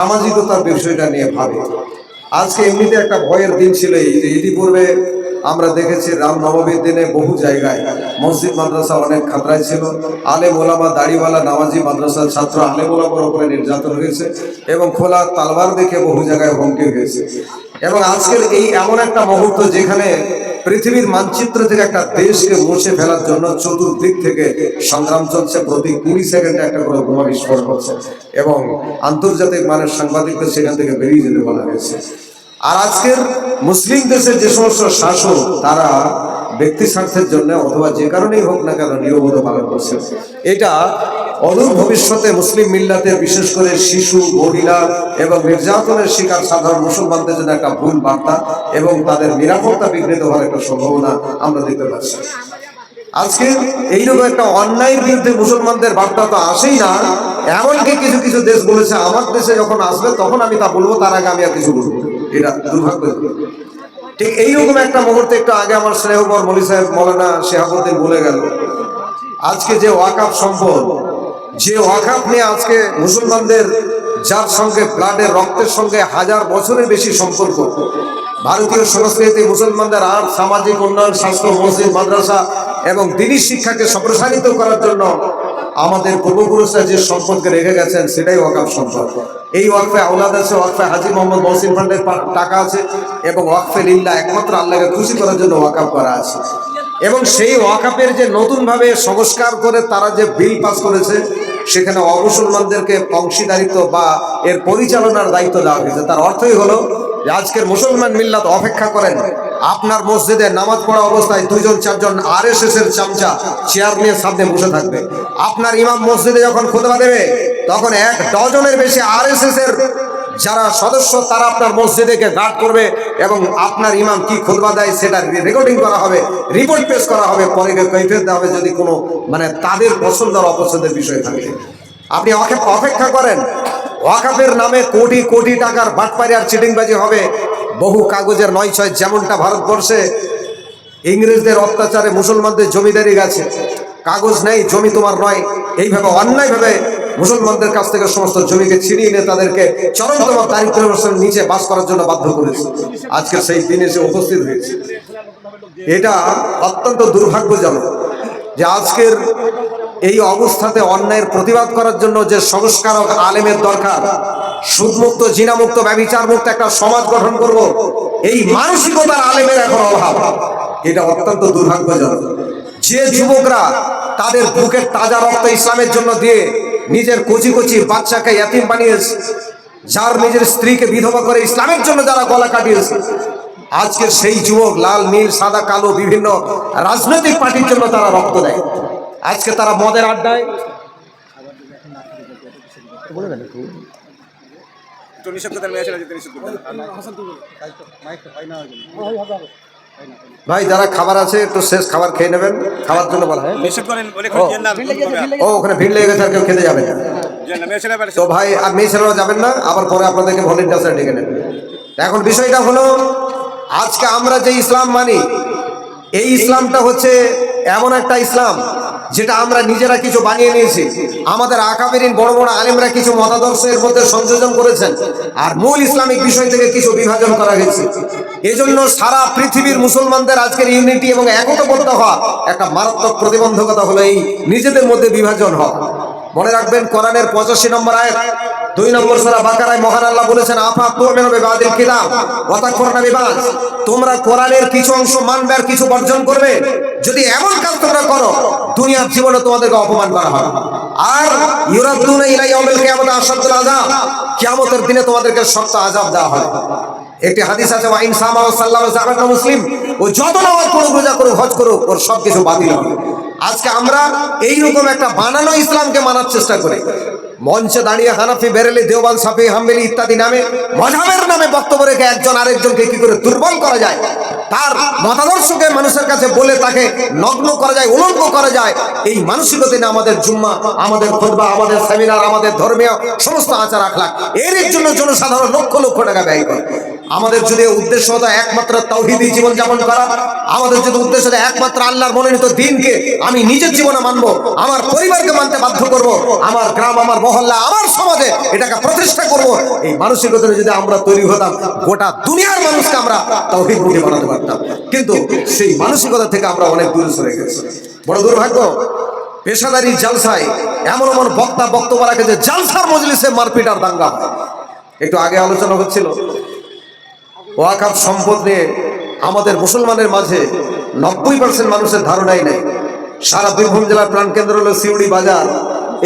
সামাজিকতার বিষয়টা নিয়ে ভাবে। আজকে এমনিতে একটা ভয়ের দিন ছিল যে ইতিপূর্বে আমরা দেখেছি রামনবমীর দিনে বহু জায়গায় মসজিদ, মাদ্রাসা অনেক খাতরায় ছিল। আলেম ওলামা, দাড়িওয়ালা, নামাজি, মাদ্রাসার ছাত্র আলেম ওলামার উপরে নির্যাতন হয়েছে এবং খোলা তালবার দেখে বহু জায়গায় হুমকি হয়েছে। এবং আজকের এই এমন একটা মুহূর্ত যেখানে পৃথিবীর মানচিত্র থেকে একটা দেশকে মুছে ফেলার জন্য চতুর্দিক থেকে সংগ্রাম চলছে। প্রতি কুড়ি সেকেন্ডে একটা করে বোমা বিস্ফোরণ হচ্ছে এবং আন্তর্জাতিক মানের সাংবাদিকদের সেখান থেকে বেরিয়ে যেতে বলা হয়েছে। আর আজকের মুসলিম দেশের যে সমস্ত শাসক, তারা ব্যক্তি স্বার্থের জন্য অথবা যে কারণেই হোক না কেন নিরবতা পালন করছে। এটা অদূর ভবিষ্যতে মুসলিম মিল্লাতের বিশেষ করে শিশু, মহিলা এবং নির্যাতনের শিকার সাধারণ মুসলমানদের জন্য একটা ভুল বার্তা এবং তাদের নিরাপত্তা বিঘ্নিত হওয়ার একটা সম্ভাবনা আমরা দেখতে পাচ্ছি। আজকে এইরকম একটা অন্যায়ের বিরুদ্ধে মুসলমানদের বার্তা তো আসেই না। এমনকি কিছু কিছু দেশ বলেছে, আমার দেশে যখন আসবে, তখন আমি তা বলব, তার আগে আমি আর কিছু বলব এটা দুর্ভাগ্য ঠিক এইরকম একটা মুহূর্তে একটু আগে আমার স্নেহবর মলি সাহেব মৌলানা শেহাবুদ্দিন বলে গেল। আজকে যে ওয়াকাফ সম্পদ, যে ওয়াকাফ নিয়ে আজকে মুসলমানদের যার সঙ্গে ব্লাডের রক্তের সঙ্গে হাজার বছরের বেশি সম্পর্ক, ভারতীয় সংস্কৃতি, মুসলমানদের আর সামাজিক উন্নয়ন, স্বাস্থ্য, মসজিদ, মাদ্রাসা এবং দিনী শিক্ষাকে সম্প্রসারিত করার জন্য আমাদের পূর্বপুরুষরা যে সম্পদকে রেখে গেছেন, সেটাই ওয়াকাফ সম্পদ। এই ওয়াকফে আওলাদ আছে, ওয়াকফে হাজি মোহাম্মদ মহসিন ফান্ডের টাকা আছে এবং ওয়াকফে লিল্লা একমাত্র আল্লাহকে খুশি করার জন্য ওয়াকাফ করা আছে। এবং সেই ওয়াকাপের যে নতুনভাবে সংস্কার করে তারা যে বিল পাস করেছে, সেখানে অমুসলমানদেরকে অংশীদারিত্ব বা এর পরিচালনার দায়িত্ব দেওয়া হয়েছে। তার অর্থই হলো যে আজকের মুসলমান মিল্লাত অপেক্ষা করেন আপনার মসজিদে নামাজ পড়া অবস্থায় দুইজন, চারজন আর এস এর চামচা চেয়ার নিয়ে সামনে বসে থাকবে। আপনার ইমাম মসজিদে যখন খুতবা দেবে, তখন এক ডজনের বেশি আর এস এর যারা সদস্য, তারা আপনার মসজিদে গার্ড করবে এবং আপনার ইমাম কি খুতবা দেয় সেটা রেকর্ডিং করা হবে রিপোর্ট পেশ করা হবে, পরে কৈফিয়ত দেওয়া হবে যদি কোনো মানে তাদের পছন্দ আর অপছন্দের বিষয় থাকে। আপনি অপে- অপেক্ষা করেন, ওয়াকাফের নামে কোটি কোটি টাকার বাটপারি আর চিটিংবাজি হবে বহু কাগজের নয় ছয় যেমনটা ভারতবর্ষে ইংরেজদের অত্যাচারে মুসলমানদের জমিদারি গেছে। কাগজ নেই, জমি তোমার নয়। এইভাবে, অন্যায়ভাবে মুসলমানদের কাছ থেকে সমস্ত জমিকে ছিনিয়ে নিয়ে তাদেরকে চরমতম দারিদ্র অবস্থার নিচে বাস করার জন্য বাধ্য করেছে। আজকে সেই দিনে এসে উপস্থিত হয়েছে। এটা অত্যন্ত দুর্ভাগ্যজনক যে আজকের এই অবস্থাতে অন্যায়ের প্রতিবাদ করার জন্য যে সংস্কারক আলেমের দরকার সুদমুক্ত, জিনামুক্ত ব্যবিচার মুক্ত একটা সমাজ গঠন করব। এই মানসিকতার আলেমের এখন অভাব। এটা অত্যন্ত দুর্ভাগ্যজনক। যে যুবকরা তাদের বুকের তাজা রক্ত ইসলামের জন্য দিয়ে নিজের কচি কচি বাচ্চাকে ইয়াতিম বানিয়েছে, যার নিজের স্ত্রীকে বিধবা করে ইসলামের জন্য যারা গলা কাটিয়েছে আজকে সেই যুবক লাল, নীল, সাদা, কালো বিভিন্ন রাজনৈতিক পার্টির জন্য তারা রক্ত দেয়। আজকে তারা মদের আড্ডায়। তো নিষেধ করতেন মেয়ে ছেলে যেতে নিষেধ করতেন ভাই যারা খাবার আছে একটু শেষ খাবার খেয়ে নেবেন। খাওয়ার জন্য বলা হয়। নিষেধ করেন ও ওখানে ভিড় লেগে গেছে আর কেউ খেতে যাবে না। তো ভাই আর মেয়ে ছেলেরা যাবেন না আবার পরে আপনাদেরকে ভলেন্টিয়ার্সরা ডেকে নেবেন এখন বিষয়টা হলো আজকে আমরা যে ইসলাম মানি এই ইসলামটা হচ্ছে এমন একটা ইসলাম যেটা আমরা নিজেরা কিছু বানিয়ে নিয়েছি। আমাদের আকাবেরিন বড় বড় আলেমরা কিছু মতাদর্শের মধ্যে সংযোজন করেছেন আর মূল ইসলামিক বিষয় থেকে কিছু বিভাজন করা হয়েছে। এজন্য সারা পৃথিবীর মুসলমানদের আজকের ইউনিটি এবং একতাবদ্ধ হওয়া একটা মারাত্মক প্রতিবন্ধকতা হলো এই নিজেদের মধ্যে বিভাজন হওয়া। মনে রাখবেন কোরআনের পঁচাশি নম্বর আয়াত দুই নম্বর সারা বাকারায় মহান আল্লাহ বলেছেন আফা তুমিনু বিবাদিল কিতাব ওয়া তাকফুরুনা বিবাদ তোমরা কোরআনের কিছু অংশ মানবে আর কিছু বর্জন করবে। যদি এমন কাজ তোমরা করো, দুনিয়ার জীবনে তোমাদেরকে অপমান করা হবে আর ইউরাদুনা ইলা ইয়াউমিল কিয়ামত আশাদুল আযাব, কিয়ামতের দিনে তোমাদেরকে শক্ত আযাব দেওয়া হবে। একটি হাদিস আছে ওয়াইন সামা ও সাল্লাম জাকাত মুসলিম, ও যত নামাজ পড়ুক, রোজা করুক, হজ করুক, ওর সব কিছু বাতিল হবে। আজকে আমরা এইরকম একটা বানানো ইসলামকে মানার চেষ্টা করি। মঞ্চে দাঁড়িয়ে হানাফি, বেরেলি দেওবাল সাফি, হাম্বেলি ইত্যাদি নামে, মজাবের নামে বক্তব্য রেখে একজন আরেকজনকে কি করে দুর্বল করা যায়? তার মতাদর্শকে মানুষের কাছে বলে তাকে নগ্ন করা যায়, উলঙ্গ করা যায়, এই মানসিকতা নিয়ে আমাদের জুম্মা, আমাদের খুতবা, আমাদের সেমিনার, আমাদের ধর্মীয় সমস্ত আচার আখলাক, এর জন্য জনসাধারণ লক্ষ লক্ষ টাকা ব্যয় করে। আমাদের যদি উদ্দেশ্য হতো একমাত্র তৌহিদি জীবন যাপন করা, আমাদের যদি উদ্দেশ্য হতো একমাত্র আল্লাহর মনোনীত দিনকে আমি নিজের জীবনে মানবো, আমার পরিবারকে মানতে বাধ্য করব, আমার গ্রাম, আমার মহল্লা, আমার সমাজে এটাকে প্রতিষ্ঠা করব, এই মানসিকতা যদি আমরা তৈরি হতাম, গোটা দুনিয়ার মানুষকে আমরা তৌহিদ মুখে বানাতে কিন্তু সেই মানসিকতা থেকে আমরা অনেক দূরে সরে গেছি। বড় দুর্ভাগ্য, পেশাদারি জালসায় এমন এমন বক্তা বক্তব্য রাখে যে জালসার মজলিসে মারপিট আর দাঙ্গা। একটু আগে আলোচনা হচ্ছিল ওয়াকাফ সম্পদ নিয়ে আমাদের মুসলমানের মাঝে নব্বই পার্সেন্ট মানুষের ধারণাই নেই। সারা বীরভূম জেলার প্রাণকেন্দ্র হলো সিউড়ি বাজার।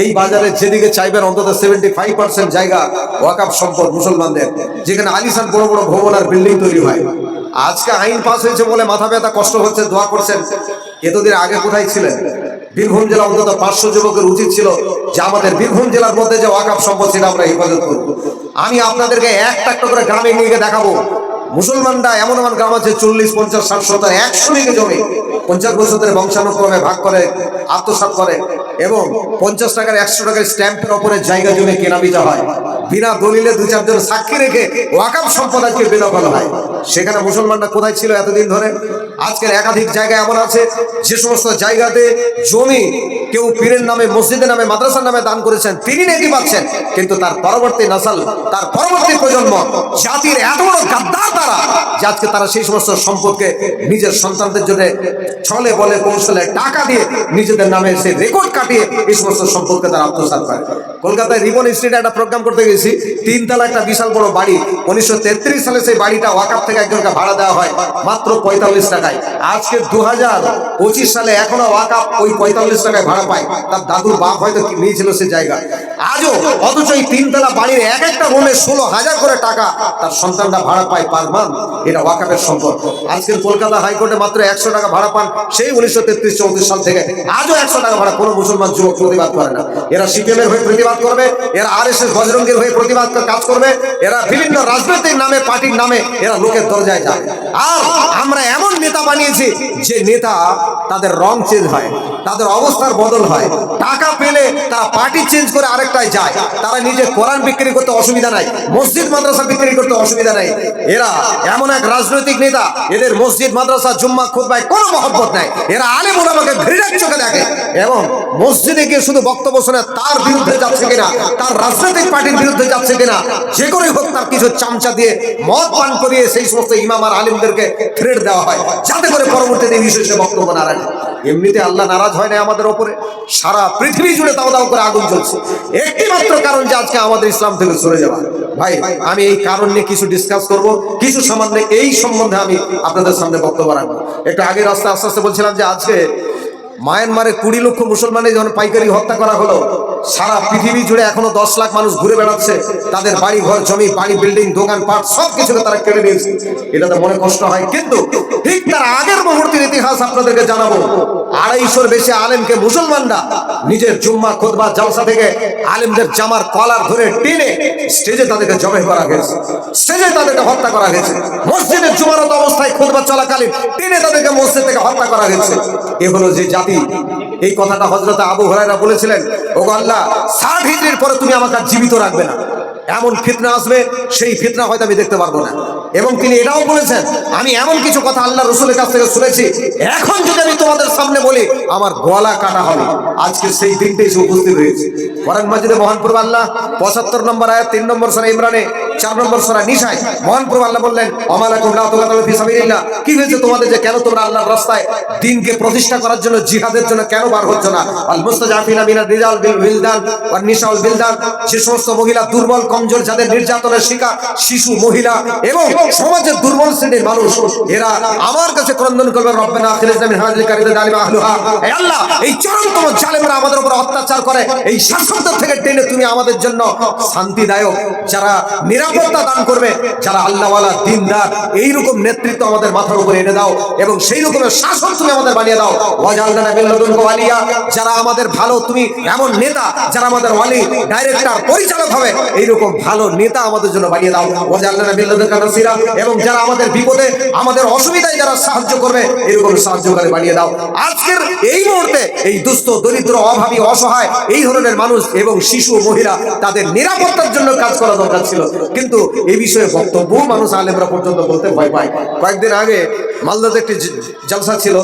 এই বাজারে যেদিকে চাইবেন অন্তত সেভেন্টি ফাইভ পার্সেন্ট জায়গা ওয়াকাফ সম্পদ মুসলমানদের, যেখানে আলিশান বড় বড় ভবন আর বিল্ডিং তৈরি হয়। আজকে আইন পাস হয়েছে বলে মাথা ব্যথা, কষ্ট হচ্ছে, দোয়া করছেন। এতদিন আগে কোথায় ছিলেন? বীরভূম জেলা অন্তত পাঁচশো যুবকের উচিত ছিল যে আমাদের বীরভূম জেলার মধ্যে যে ওয়াকাফ সম্পদ সেটা আমরা হেফাজত করব। আমি আপনাদেরকে একটা একটা করে গ্রামে নিয়ে গিয়ে দেখাবো। মুসলমানরা এমন এমন গ্রাম আছে, চল্লিশ, পঞ্চাশ, ষাট, সত্তর, একশো বিঘে জমি, পঞ্চাশ বছরের বংশানুক্রমে ভাগ করে, আত্মসাৎ করে। এবং পঞ্চাশ টাকার, একশো টাকার স্ট্যাম্পের ওপরে জায়গা জমি কেনা বেচা হয়। বিনা দলিলে দু চারজন সাক্ষী রেখে ওয়াকাম সম্প্রদায়কে আজকে বেদখল হয়। সেখানে মুসলমানরা কোথায় ছিল এতদিন ধরে? আজকের একাধিক জায়গা এমন আছে, যে সমস্ত জায়গাতে জমি কেউ পীরের নামে, মসজিদের নামে, মাদ্রাসার নামে দান করেছেন, তিনি নেকি পাচ্ছেন কিন্তু তার পরবর্তী নাসাল, তার পরবর্তী প্রজন্ম, জাতির এত বড় গাদ্দার তারা, যে তারা সেই সমস্ত সম্পদকে নিজের সন্তানদের জন্য ছলে বলে, কৌশলে টাকা দিয়ে নিজেদের নামে সেই রেকর্ড কাটিয়ে এই সমস্ত সম্পদকে তারা আত্মসাৎ করে। কলকাতায় রিবন স্ট্রিটে একটা প্রোগ্রাম করতে গেছি, তিনতলা একটা বিশাল বড় বাড়ি, উনিশশো তেত্রিশ সালে সেই বাড়িটা ওয়াকাপ থেকে একজনকে ভাড়া দেওয়া হয়, মাত্র পঁয়তাল্লিশ টাকায়। আজকে দু হাজার পঁচিশ সালে এখনও ওয়াকাপ ওই পঁয়তাল্লিশ টাকায় ভাড়া পায়। তার দাদুর বাপ হয়তো নিয়েছিল সে জায়গা। আজও অথচ এই তিনতলা বাড়ির এক একটা রুমে ষোলো হাজার করে টাকা তার সন্তানরা ভাড়া পায় পার মান্থ। এটা ওয়াকাপের সম্পদ। আজকের কলকাতা হাইকোর্টে মাত্র একশো টাকা ভাড়া পান সেই উনিশশো তেত্রিশ চৌত্রিশ সাল থেকে। আজও একশো টাকা ভাড়া কোনো মুসলমান যুবক প্রতিবাদ করে না। এরা সিপিএমের হয়ে প্রতিবাদ করবে, এরা আর এস এস বজরঙ্গের হয়ে প্রতিবাদ কাজ করবে, এরা বিভিন্ন রাজনৈতিক নামে, পার্টির নামে এরা লোকের দরজায় যায়। আর আমরা এমন নেতা বানিয়েছি যে নেতা তাদের রং চেঞ্জ হয়। তাদের অবস্থার বদল হয়। টাকা পেলে তারা পার্টি চেঞ্জ করে আরেকটায় যায়। তারা নিজে কোরআন বিক্রি করতে অসুবিধা নাই, মসজিদ, মাদ্রাসা বিক্রি করতে অসুবিধা নাই। এরা এমন এক রাজনৈতিক নেতা, এদের মসজিদ, মাদ্রাসা, জুম্মা, খুতবায় কোনো মহব্বত নাই। এরা আলেম ওলামাকে ঘৃণার চোখে দেখে এবং মসজিদে গিয়ে শুধু বক্তব্য শুনে তার বিরুদ্ধে যাচ্ছে কিনা, তার রাজনৈতিক পার্টির বিরুদ্ধে যাচ্ছে কিনা, যে করেই হোক তার কিছু চামচা দিয়ে মদ পান করিয়ে সেই সমস্ত ইমাম আর আলিমদেরকে থ্রেড দেওয়া হয়। যাতে করে পরবর্তীতে বিষয়ে বক্তব্য না রাখে। এমনিতে আল্লাহ নারাজ হয় না আমাদের ওপরে? সারা পৃথিবী জুড়ে দাও দাও করে আগুন জ্বলছে। একটি মাত্র কারণ যে আজকে আমাদের ইসলাম থেকে সরে যাওয়া। ভাই, আমি এই কারণ নিয়ে কিছু ডিসকাস করব। কিছু সম্বন্ধে এই সম্বন্ধে আমি আপনাদের সামনে বক্তব্য রাখব। একটু আগে রাস্তা আস্তে আস্তে বলছিলাম যে আজকে মায়ানমারে কুড়ি লক্ষ মুসলমানের যখন পাইকারি হত্যা করা হলো, সারা পৃথিবী জুড়ে এখনও দশ লাখ মানুষ ঘুরে বেড়াচ্ছে। তাদের বাড়ি ঘর, জমি, বাড়ি বিল্ডিং দোকান, পাট সব কিছুকে তারা কেড়ে নিয়েছে। এটাতে মনে কষ্ট হয়। কিন্তু ঠিক তার আগের মুহূর্তের ইতিহাস আপনাদেরকে জানাব। আড়াইশোর বেশি আলেমকে মুসলমানরা নিজের জুম্মা, খোদবা, জালসা থেকে আলেমদের জামার কলার ধরে টেনে স্টেজে তাদেরকে জবে করা গেছে স্টেজে তাদেরকে হত্যা করা গেছে মসজিদের জুমারত অবস্থায় খোদবা চলাকালীন টেনে তাদেরকে মসজিদ থেকে হত্যা করা গেছে এ হলো যে জাতি। এই কথাটা হজরত আবু হরাইরা বলেছিলেন ও আল্লাহ, ষাট হিজড়ির পরে তুমি আমাকে জীবিত রাখবে না। এমন ফিতনা আসবে, সেই ফিতনা হয়তো আমি দেখতে পারব না। এবং তিনি এটাও বলেছেন, আমি এমন কিছু কথা আল্লাহ রসুলের কাছ থেকে শুনেছি, এখন যদি আমি তোমাদের সামনে বলি, আমার গলা কাটা হবে। আজকে সেই দিনটাই উপস্থিত হয়েছে। বরং মাজিদে মহানপুর আল্লাহ, পঁচাত্তর নম্বর আয়াত, তিন নম্বর সারা ইমরানে চার নম্বর সরা নিশায় মহানপুর আল্লাহ বললেন, অমালাকুম লা তুকাতালু ফি সাবিলিল্লাহ। কি হয়েছে তোমাদের যে কেন তোমরা আল্লাহর রাস্তায় দিনকে প্রতিষ্ঠা করার জন্য জিহাদের জন্য কেন বার হচ্ছ না? আল মুস্তাজাফিনা মিনার রিজাল বিল বিলদান ওয়ান নিসাউল বিলদান। যে সমস্ত মহিলা দুর্বল, কমজোর যাদের নির্যাতনের শিকার শিশু, মহিলা এবং সমাজের দুর্বল শ্রেণির মানুষ, এরা আমার কাছে ক্রন্দন করবে, রব্বানা আখিরিজনা মিন হাযিল কারিদা জালিমা আহলুহা। হে আল্লাহ, এই চরমতম জালেমরা আমাদের উপর অত্যাচার করে, এই শাসকদের থেকে টেনে তুমি আমাদের জন্য শান্তিদায়ক, যারা নিরাপত্তা দান করবে। যারা আল্লাহওয়ালা, দিনদার, এইরকম নেতৃত্ব আমাদের মাথার উপরে এনে দাও এবং সেই রকমের শাসন তুমি আমাদের বানিয়ে দাও। ওয়াজালনা মিন ওয়ালিয়া। যারা আমাদের ভালো, তুমি এমন নেতা, যারা আমাদের ওয়ালি, ডাইরেক্টর, পরিচালক হবে, এইরকম ভালো নেতা আমাদের জন্য বানিয়ে দাও। ওয়াজালনা লাদুনকা এবং যারা আমাদের বিপদে, আমাদের অসুবিধায় যারা সাহায্য করবে এরকম সাহায্যকারী বানিয়ে দাও। আজকের এই মুহূর্তে এই দুস্থ, দরিদ্র, অভাবী, অসহায়, এই ধরনের মানুষ এবং শিশু মহিলা, তাদের নিরাপত্তার জন্য কাজ করা দরকার ছিল। কিন্তু এই বিষয়ে বক্তব্য মানুষ আলেমরা পর্যন্ত বলতে ভয় পায়। কয়েকদিন আগে মালদাতে একটি জলসা ছিল,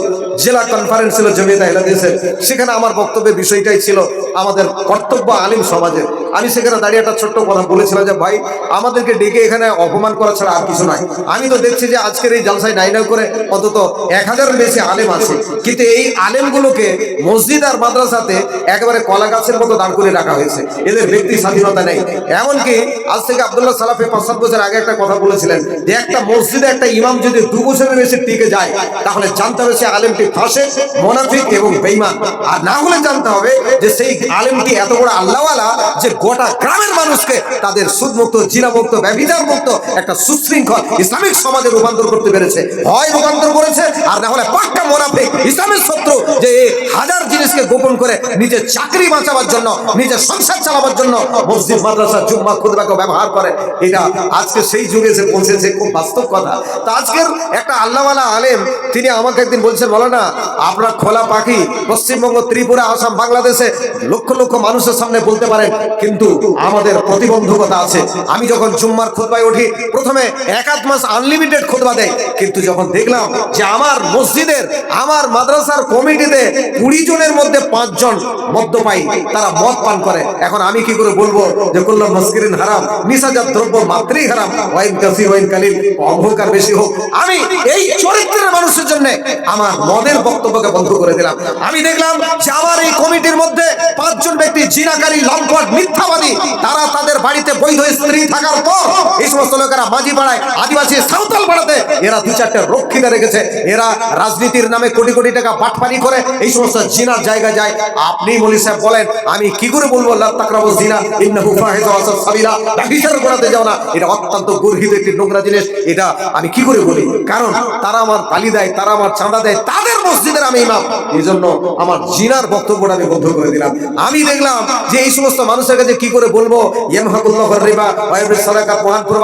জেলা কনফারেন্স ছিল জমিয়ত আহলাদিসের সেখানে আমার বক্তব্যের বিষয়টাই ছিল আমাদের কর্তব্য আলিম সমাজের। আমি সেখানে দাঁড়িয়ে একটা ছোট্ট কথা বলেছিলাম যে, ভাই, আমাদেরকে ডেকে এখানে অপমান করা ছাড়া আর কিছু নাই। আমি তো দেখছি যে আজকের এই জলসায় নাই নাই করে অন্তত এক হাজারের বেশি আলেম আছে। কিন্তু এই আলেমগুলোকে মসজিদ আর মাদ্রাসাতে একেবারে কলা গাছের মতো দাঁড় করে রাখা হয়েছে। এদের ব্যক্তি স্বাধীনতা নেই। এমনকি আজ থেকে আবদুল্লাহ সালাফে পাঁচ সাত বছর আগে একটা কথা বলেছিলেন যে, একটা মসজিদে একটা ইমাম যদি দু বছরের বেশি টিকে যায়, তাহলে জানতে হবে সে আলেমটি ফাঁসে, মোনাফিক এবং বেইমান আর না হলে জানতে হবে যে সেই আলেমটি এত বড় আল্লাহওয়ালা যে গোটা গ্রামের মানুষকে তাদের সুদমুক্ত, জিনামুক্ত ব্যভিচার মুক্ত একটা সুশৃঙ্খল ইসলামিক সমাজে রূপান্তর করতে পেরেছে। হয় রূপান্তর করেছে, আর না হলে পাক্কা মোনাফিক, ইসলামের শত্রু যে হাজার জিনিসকে গোপন করে নিজের চাকরি বাঁচাবার জন্য নিজের সংসার চালাবার জন্য মসজিদ, মাদ্রাসা, জুম্মা খুদবাকে ব্যবহার করে। এটা আজকে সেই যুগে এসে পৌঁছেছে, খুব বাস্তব কথা। তো আজকের একটা আল্লাহওয়ালা আলেম, তিনি আমাকে একদিন বলছেন, বলো না আপনার খোলা পাখি, পশ্চিমবঙ্গ, ত্রিপুরা, আসাম, বাংলাদেশে লক্ষ লক্ষ মানুষের সামনে বলতে পারেন কিন্তু আমাদের প্রতিবন্ধকতা আছে। আমি যখন জুম্মার খুতবায় উঠি, প্রথমে এক আধ মাস আনলিমিটেড খুতবা দেয় কিন্তু যখন দেখলাম যে আমার মসজিদের, আমার মাদ্রাসার কমিটিতে কুড়ি জনের মধ্যে পাঁচজন মদ্যপায়ী তারা মদ পান করে। এখন আমি কি করে বলব যে করল মস্কিরিন হারাম নিশাজাত দ্রব্য মাত্রই হারাম, ওয়াইন কাসি, ওয়াইন কালিল অহংকার বেশি হোক। আমি এই চরিত্রের মানুষের জন্য আমার মদের বক্তব্যকে বন্ধ করে দিলাম। আমি দেখলাম যে আমার এই কমিটির মধ্যে পাঁচজন ব্যক্তি জিনাকারী, লম্পট, মিথ্যাবাদী, তারা তাদের বাড়িতে বৈধ স্ত্রী থাকার পর এই সমস্ত লোকেরা মাঝি পাড়ায় আদিবাসী সাঁওতাল পাড়াতে এরা দু চারটে রক্ষিতা রেখেছে। এরা রাজনীতির নামে কোটি কোটি টাকা বাটপানি করে এই সমস্ত জিনার জায়গা যায়। আপনি মলি সাহেব বলেন, আমি কি করে বলব, লা তাকরাবু জিনা, ইন্নাহু ফাহিশা ওয়া সাবিলা, ব্যভিচার যাও না। এটা অত্যন্ত গর্হিত একটি নোংরা জিনিস। এটা আমি কি করে বলি? কারণ তারা আমার তালি দেয়, তারা আমার চাঁদা দেয়, তাদের মসজিদের আমি ইমাম। এই জন্য আমার জিনার বক্তব্যটা আমি বন্ধ করে দিলাম। আমি দেখলাম যে এই সমস্ত মানুষের কাছে কি করে বলব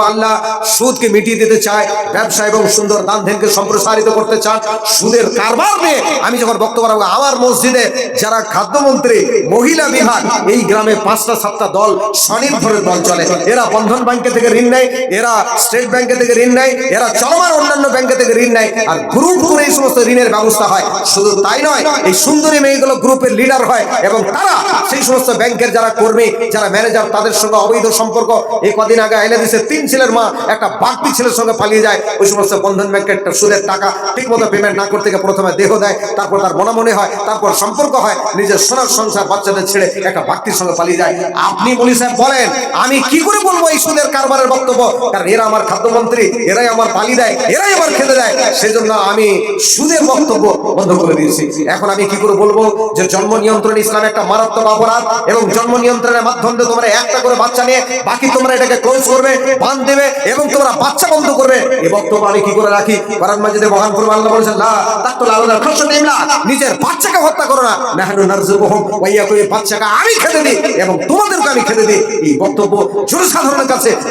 আল্লাহ সুদকে মিটিয়ে দিতে চায়, ব্যবসা এবং সুন্দর দান ধ্যানকে সম্প্রসারিত করতে চান, সুদের কারবার নিয়ে আমি যখন বক্তব্য রাখব, আমার মসজিদে যারা খাদ্যমন্ত্রী, মহিলা বিভাগ, এই গ্রামে পাঁচটা, সাতটা দল স্বনির্ভরের দল চলে। এরা বন্ধন ব্যাংকে থেকে ঋণ নেয়, এরা স্টেট ব্যাংকে থেকে ঋণ নেয়, এরা চলমান অন্যান্য ব্যাংকে থেকে ঋণ নেয় আর গ্রুপ করে এই সমস্ত ঋণের ব্যবস্থা হয়। শুধু তাই নয়, এই সুন্দরী মেয়েগুলো গ্রুপের লিডার হয় এবং তারা সেই সমস্ত ব্যাংকের যারা কর্মী, যারা ম্যানেজার তাদের সঙ্গে অবৈধ সম্পর্ক। এই কদিন আগে আইলে দিছে, তিন ছেলের মা একটা বাগদি ছেলের সঙ্গে পালিয়ে যায়। ওই সমস্ত বন্ধন ব্যাংকের সুদের টাকা ঠিকমতো পেমেন্ট না করতে গিয়ে প্রথমে দেহ দেয়, তারপর তার মনে মনে হয়, তারপর সম্পর্ক হয়, নিজের সোনার সংসার বাচ্চাদের ছেড়ে একটা বাক্তির সঙ্গে পালিয়ে যায়। আপনি বলি সাহেব বলেন, আমি কি করে বলব এই সুদের কারবারের বক্তব্য? কারণ এরা আমার খাদ্যমন্ত্রী, এরাই আমার পালি দেয়, এরাই আমার খেতে দেয়। সেজন্য আমি সুদের বক্তব্য বন্ধ করে দিয়েছি। এখন আমি কি করে বলব যে জন্ম নিয়ন্ত্রণ ইসলাম একটা মারাত্মক অপরাধ এবং জন্ম নিয়ন্ত্রণের মাধ্যমে তোমরা একটা করে বাচ্চা নিয়ে বাকি তোমরা এটাকে ক্লোজ করবে, বাঁধ দেবে এবং তোমরা বাচ্চা বন্ধ করবে। এই বক্তব্য আমি কি করে রাখি? কোরআন মাজিদে মহান ফুরমান আল্লাহ বলেছেন, লা তাকতুল আওলাদ খাশয়াতা ইমলাক নিজের বাচ্চাকে হত্যা করো না। আমি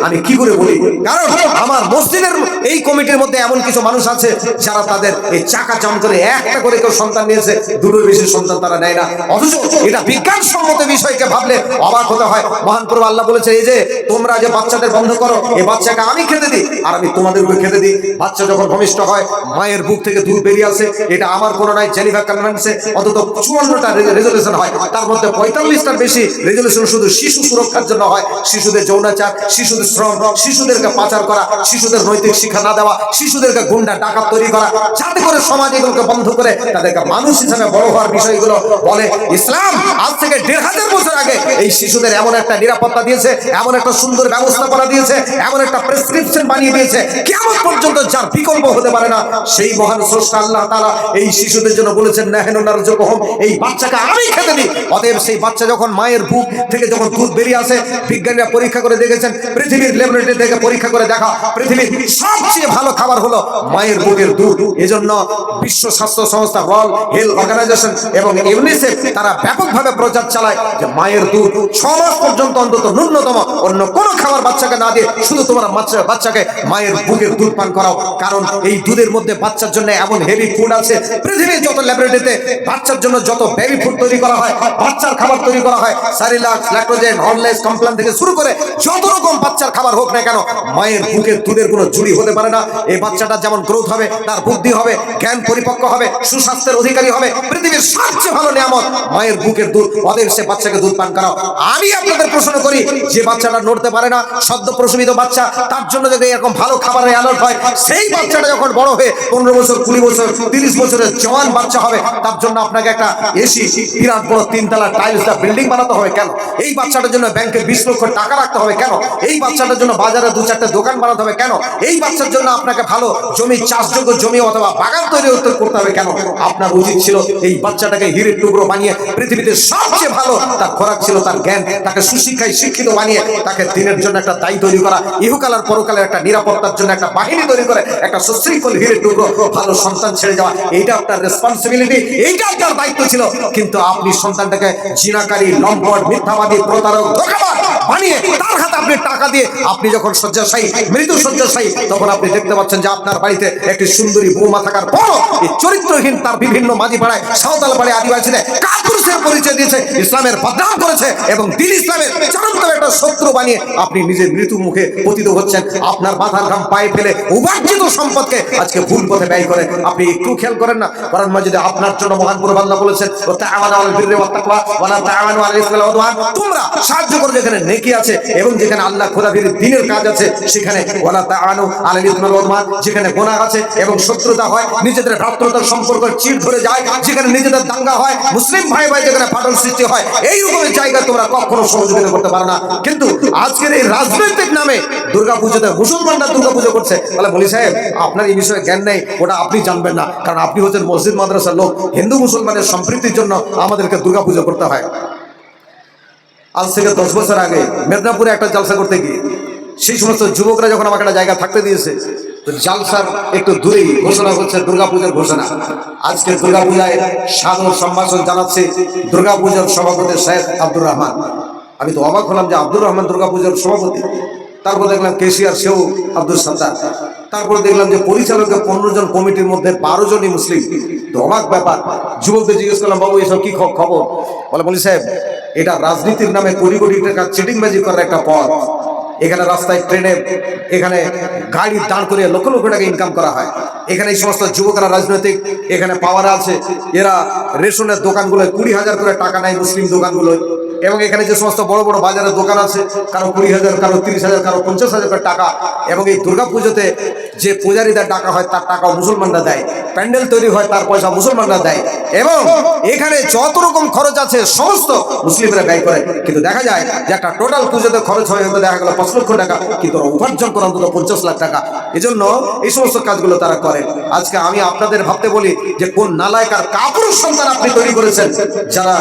আমি কি করে বলি? কারণ আমার মসজিদের এই কমিটির মধ্যে এমন কিছু মানুষ আছে যারা তাদের এই চাকা চাম করে একটা করে কেউ সন্তান নিয়েছে, দুটোর বেশি সন্তান তারা নেয় না। অথচ এটা বিজ্ঞানসম্মত বিষয়কে ভাবলে অবাক হতে হয়। মহান প্রভু আল্লাহ বলেছে, এই যে তোমরা যে বাচ্চাদের বন্ধ করো এই বাচ্চাকে আমি খেতে দিই আর আমি তোমাদেরকে খেতে দিই। বাচ্চা যখন ভূমিষ্ঠ হয়, মায়ের বুক থেকে দুধ বেরিয়ে আসে। এটা আমার কোনো নাই জেনিভা কনভেন্সে অন্তত চুয়ান্নটা রেজলিউশন হয়। তার মধ্যে পঁয়তাল্লিশটার বেশি রেজলিউশন শুধু শিশু সুরক্ষার জন্য হয়। শিশুদের যৌনাচার, শিশুদের শ্রম, শিশুদেরকে পাচার করা, শিশুদের নৈতিক শিক্ষা না দেওয়া, শিশুদেরকে গুন্ডা ডাকাত তৈরি করা, যাতে করে সমাজ এগুলোকে বন্ধ করে তাদেরকে মানুষ হিসাবে বড় হওয়ার বিষয়গুলো বলে। ইসলাম আজ থেকে দেড় হাজার বছর আগে এই শিশুদের এমন একটা নিরাপত্তা দিয়েছে, এমন একটা সুন্দর ব্যবস্থাপনা দিয়েছে, এমন একটা প্রেসক্রিপশন বানিয়ে দিয়েছে। কেমন পর্যন্ত যার বিকল্প হতে পারে না, সেই মহান স্রষ্টা আল্লাহ তাআলা এই শিশুদের জন্য বলেছেন নাহেনুনার যোগহম এই বাচ্চাকে আমি খেতে দিই। অতএব সেই বাচ্চা যখন মায়ের বুক থেকে যখন দুধ বেরিয়ে আসে, বিজ্ঞানীরা পরীক্ষা করে দেখেছেন, পৃথিবীর ল্যাবরেটরি থেকে পরীক্ষা করে দেখা, পৃথিবীর সবচেয়ে ভালো খাবার হলো মায়ের বুকের দুধ এজন্য বিশ্ব স্বাস্থ্য সংস্থা ওয়ার্ল্ড হেলথ অর্গানাইজেশন এবং ইউনিসেফ তারা ব্যাপকভাবে প্রচার চালায় যে মায়ের দুধ ছ মাস পর্যন্ত অন্তত ন্যূনতম অন্য কোনো খাবার বাচ্চাকে না দিয়ে শুধু তোমার বাচ্চা বাচ্চাকে মায়ের বুকের দুধ পান করাও। কারণ এই দুধের মধ্যে বাচ্চার জন্য এমন হেভি ফুড আছে। পৃথিবীর যত ল্যাবরেটরিতে বাচ্চার জন্য যত বেবি ফুড তৈরি করা হয়, বাচ্চার খাবার তৈরি করা হয় সারিলাক্স ল্যাক্টোজেন হরলেস কমপ্লান থেকে শুরু করে যত রকম বাচ্চার খাবার হোক না কেন, মায়ের বুকের দুধের কোনো জুড়ি হতে পারে না। এই বাচ্চাটা যেমন গ্রোথ হবে, তার বুদ্ধি হবে, জ্ঞান পরিপক্ক হবে, সুস্বাস্থ্যের অধিকারী হবে, পৃথিবীর সবচেয়ে ভালো নিয়ামত। মায়ের বুকের দুধ অদের সে বাচ্চাকে দুধ পান করাও। আমি আপনাদের প্রশ্ন করি, যে বাচ্চাটা নড়তে পারে না, সদ্য প্রসবিত বাচ্চা, তার জন্য যদি এরকম ভালো খাবারের অ্যালার্ট হয়, সেই বাচ্চাটা যখন বড় হয়ে পনেরো বছর, কুড়ি বছর, তিরিশ বছরের জওয়ান বাচ্চা হবে, তার জন্য আপনাকে একটা এসি বিরাট বড় তিনতলা টাইলস বিল্ডিং বানাতে হবে কেন? এই বাচ্চাটার জন্য ব্যাংকে বিশ লক্ষ টাকা রাখতে হবে কেন? এই বাচ্চাটার জন্য বাজারে দু চারটে দোকান বানাতে হবে কেন? এই বাচ্চার জন্য আপনাকে ভালো জমি চাষযোগ্য জমি অথবা বাগান তৈরি করতে হবে কেন? আপনার উচিত ছিল এই বাচ্চাটাকে হিরের টুকরো বানিয়ে পৃথিবীতে সবচেয়ে ভালো তার খোরাক ছিল তার জ্ঞান, তাকে সুশিক্ষায় শিক্ষিত বানিয়ে তাকে দিনের জন্য একটা দায়ী তৈরি করা, ইহুকাল আর পরকালের একটা নিরাপত্তার জন্য একটা বাহিনী তৈরি করে, একটা সুশৃঙ্খল হিরের টুকরো, ভালো সন্তান ছেড়ে যাওয়া, এইটা আপনার রেসপন্সিবিলিটি এইটা আপনার দায়িত্ব ছিল। কিন্তু আপনি সন্তানটাকে জিনাকারী, লম্পট, মিথ্যাবাদী, প্রতারক বানিয়ে তার হাতে আপনি টাকা দিয়ে আপনি যখন শয্যাশায়ী, মৃদু শয্যাশায়ী, তখন আপনি দেখতে পাচ্ছেন যে আপনার বাড়িতে একটি সুন্দরী বৌমা থাকার পর এই চরিত্রহীন তার বিভিন্ন মাঝি পাড়ায়, সাঁওতাল পাড়ায় আদিবাসীদের কাপুরুষের পরিচয় দিয়েছে, ইসলামের বদনাম করেছে এবং দিন ইসলামের চরমতম একটা শত্রু বানিয়ে আপনি নিজের মৃত্যু মুখে পতিত হচ্ছেন। আপনার মাথার ঘাম পায়ে ফেলে উপার্জিত সম্পদকে আজকে ভুল পথে ব্যয় করে। আপনি একটু খেয়াল করেন না কারণ মাঝে আপনার জন্য মহান আল্লাহ বলেছেন তোমরা সাহায্য করো যেখানে নেকি আছে এবং যেখানে আল্লাহ খোদা বিরোধী দিনের কাজ আছে, সেখানে যেখানে গুনাহ আছে এবং শত্রুতা হয়, নিজেদের ভ্রাতৃত্বের সম্পর্ক চির ধরে যায়, যেখানে নিজেদের দাঙ্গা হয়, মুসলিম ভাই ভাই যেখানে ফাটল সৃষ্টি হয় এই রকমের জায়গায় তোমরা কখনো সহযোগিতা করতে পারো না। কিন্তু আজকের এই রাজনৈতিক নামে দুর্গাপুজোতে মুসলমানরা দুর্গাপুজো করছে বলে বলি সাহেব, আপনার এই বিষয়ে জ্ঞান নেই, ওটা আপনি জানবেন না, কারণ আপনি হচ্ছেন মসজিদ মাদ্রাসার লোক। হিন্দু মুসলমানের সম্প্রীতির জন্য আমাদেরকে দুর্গাপুজো করতে হয়। আজ থেকে দশ বছর আগে মেদিনীপুরে একটা জালসা করতে গিয়ে, সেই সমস্ত যুবকরা যখন আমাকে একটা জায়গা থাকতে দিয়েছে তো জালসার একটু দূরেই ঘোষণা হচ্ছে দুর্গাপূজার ঘোষণা। আজকে দুর্গাপূজায় সাদর সম্ভাষণ জানাচ্ছে দুর্গাপূজার সভাপতি শেখ আব্দুর রহমান। আমি তো অবাক হলাম যে আব্দুর রহমান দুর্গাপূজার সভাপতি। তারপর দেখলাম কেশিয়ার সেও আব্দুল সত্তার তারপর দেখলাম যে পরিচালকের পনেরো জন কমিটির মধ্যে বারো জনই মুসলিম। তো অবাক ব্যাপার। যুবকদের জিজ্ঞেস করলাম, বাবু, এসব কি খবর? বলে, বলি সাহেব, এটা রাজনীতির নামে কোটি কোটি টাকা চিটিংবাজি করার একটা পথ। এখানে রাস্তায় ট্রেনে, এখানে গাড়ি দাঁড় করে লক্ষ লক্ষ টাকা ইনকাম করা হয়। এখানে এই সমস্ত যুবকরা রাজনৈতিক, এখানে পাওয়ার আছে। এরা রেশনের দোকানগুলোয় কুড়ি হাজার করে টাকা নেয় মুসলিম দোকানগুলোয়। এবং এখানে যে সমস্ত বড় বড় বাজারের দোকান আছে, কারও কুড়ি হাজার, কারও তিরিশ হাজার, কারও পঞ্চাশ হাজার করে টাকা। এবং এই দুর্গা পুজোতে যে পূজারীদের টাকা হয় তার টাকা মুসলমানরা দেয়, প্যান্ডেল তৈরি হয় তার পয়সা মুসলমানরা দেয় এবং এখানে যত রকম খরচ আছে সমস্ত মুসলিমরা ব্যয় করে। কিন্তু দেখা যায় যে একটা টোটাল পুজোতে খরচ হয়, হয়তো দেখা গেল পাঁচ লক্ষ টাকা, কিন্তু উপার্জন করে অন্তত পঞ্চাশ লাখ টাকা। এজন্য এই সমস্ত কাজগুলো তারা করে। আজকে আমি আপনাদের ভাবতে বলি যে কোন নালায়ক আর কাপুরুষ সন্তান আপনি তৈরি করেছেন? যারা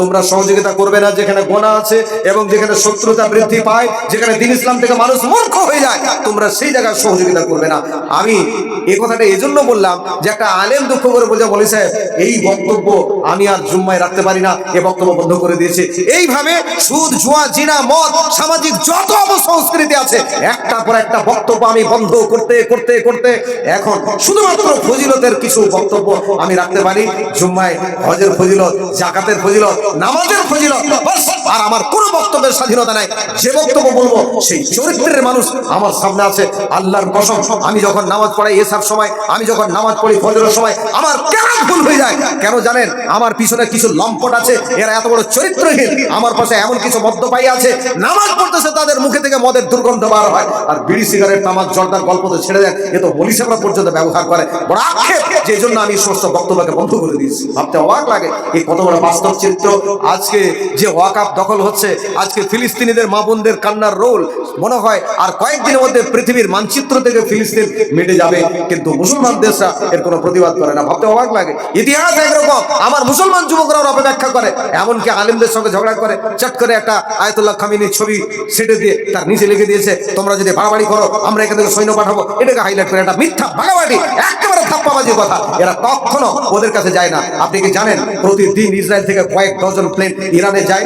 তোমরা সহযোগিতা করবে না যেখানে গোনা আছে এবং যেখানে শত্রুতা বৃদ্ধি পায়, যেখানে দিন ইসলাম থেকে মানুষ মূর্খ হয়ে যায়। তোমরা সেই জায়গায় সহযোগিতা করবে না। আমি এই কথাটা এই জন্য বললাম যে একটা আলেম দুঃখ করে বলছে, বলি সাহেব, এই বক্তব্য আমি আর জুম্মায় রাখতে পারি না এই বক্তব্য বন্ধ করে দিয়েছে। এইভাবে সুদ, জুয়া, জিনা, মদ, সামাজিক যত অবসংস্কৃতি আছে একটা পর একটা বক্তব্য আমি বন্ধ করতে করতে করতে এখন শুধুমাত্র ফজিলতের কিছু বক্তব্য আমি রাখতে পারি। জুম্মায় হজের ফজিলত জাকাতের ফজিলত, নামাজের ফজিলত আর আমার কোনো বক্তব্যের স্বাধীনতা নাই। যে বক্তব্য বলব, সেই চরিত্রের মানুষ আমার সামনে আছে, আল্লাহর কসম, আমি যখন নামাজ পড়াই এসার সময়, আমি যখন নামাজ পড়ি ফজরের সময়, আমার কেন ভুল হয়ে যায়? কেন জানেন, আমার পিছনে কিছু লম্পট আছে, এরা এত বড় চরিত্রহীন। আমার পাশে এমন কিছু মদ্যপায়ী আছে, নামাজ পড়তেছে তাদের মুখে থেকে মদের দুর্গন্ধ বার হয়। আর বিড়ি সিগারেট, তামাক, জর্দার গল্প তো ছেড়ে দেন, এ তো মলিশেরা পর্যন্ত ব্যবহার করে। বড় আক্ষেপ, যে জন্য আমি সমস্ত বক্তব্যকে বন্ধ করে দিয়েছি। ভাবতে অবাক লাগে এই কত বড় বাস্তব চিত্র। আজকে যে ওয়াকাপ দখল হচ্ছে, আজকে ফিলিস্তিনিদের মা বোনদের কান্নার রোল, মনে হয় আর কয়েকদিনের মধ্যে পৃথিবীর মানচিত্র থেকে ফিলিস্তিন মিটে যাবে। কিন্তু মুসলমান দেশরা এর কোনো প্রতিবাদ করে না। ভাবতে অবাক লাগে। ইতিহাস একরকম। আমার মুসলমান যুবকরা ওরা অপব্যাখ্যা করে। এমনকি আলিমদের সঙ্গে ঝগড়া করে। চট করে একটা আয়তুল্লাহ খামিনীর ছবি সেটে দিয়ে তার নিচে লিখে দিয়েছে, তোমরা যদি বাড়াবাড়ি করো, আমরা এখান থেকে সৈন্য পাঠাবো। এটাকে হাইলাইট করে একটা মিথ্যা ভাগাবাড়ি একেবারে ধাপ্পাবাজি কথা। এরা কখনো ওদের কাছে যায় না। আপনি কি জানেন, প্রতিদিন ইসরায়েল থেকে কয়েক ডজন প্লেন ইরানে যায়।